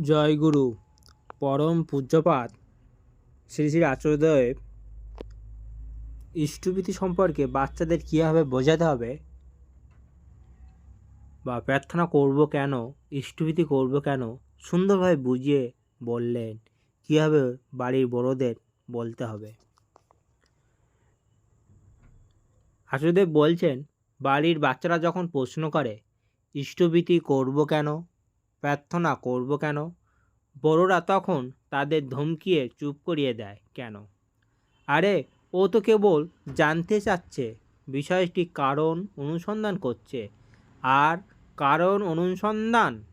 জয় গুরু পরম পূজ্যপাত শ্রী শ্রী আচার্যদেব ইষ্টভীতি সম্পর্কে বাচ্চাদের কীভাবে বোঝাতে হবে? বা প্রার্থনা করব কেন? ইষ্টভীতি করব কেন? সুন্দরভাবে বুঝিয়ে বললেন, কীভাবে বাড়ির বড়দের বলতে হবে? আচার্যদেব বলছেন, বাড়ির বাচ্চারা যখন প্রশ্ন করে ইষ্টভীতি করব কেন? প্রার্থনা করব কেন? বড়রা তখন তাদের ধমকিয়ে চুপ করিয়ে দেয় কেন? আরে, ও তো কেবল জানতে চাচ্ছে বিষয়টি কারণ অনুসন্ধান করছে। আর কারণ অনুসন্ধান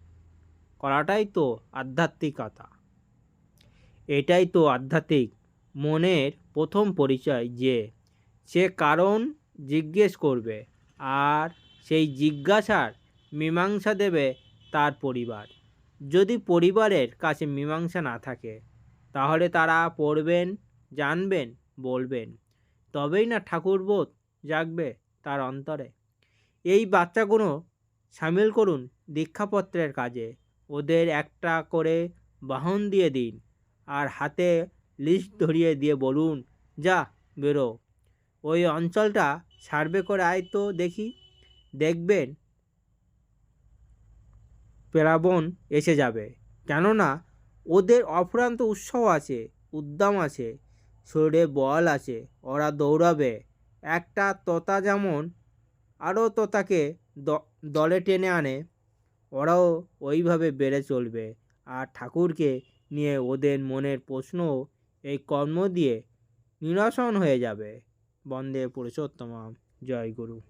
করাটাই তো আধ্যাত্মিকতা। এটাই তো আধ্যাত্মিক মনের প্রথম পরিচয় যে সে কারণ জিজ্ঞেস করবে আর সেই জিজ্ঞাসার মীমাংসা দেবে তার পরিবার। যদি পরিবারের কাছে মীমাংসা না থাকে, তাহলে তারা পড়বেন, জানবেন, বলবেন। তবেই না ঠাকুরবোধ জাগবে তার অন্তরে। এই বাচ্চাগুলো সামিল করুন দীক্ষাপত্রের কাজে। ওদের একটা করে বাহন দিয়ে দিন আর হাতে লিস্ট ধরিয়ে দিয়ে বলুন, যা, বেরো। ওই অঞ্চলটা সার্ভে করে আয় তো দেখি। দেখবেন প্লাবন এসে যাবে। কেননা, ওদের অফুরান্ত উৎসাহ আছে উদ্যম আছে, শরীরে বল আছে, ওরা দৌড়াবে। একটা তোতা যেমন, আরও তোতাকে দলে টেনে আনে, ওরাও ওইভাবে বেড়ে চলবে। আর ঠাকুরকে নিয়ে ওদের মনের প্রশ্ন, এই কর্ম দিয়ে নিরসন হয়ে যাবে। বন্দে পুরুষোত্তম জয় গুরু।